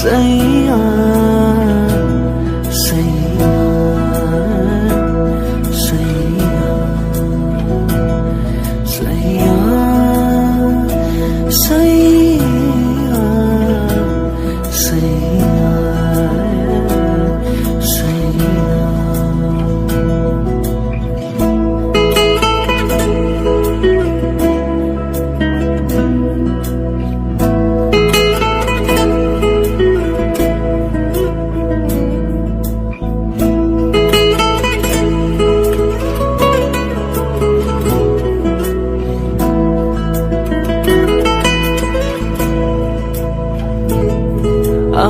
谁啊，谁啊，谁啊，谁啊，谁啊？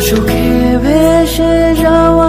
সুখে ভেসে যাওয়া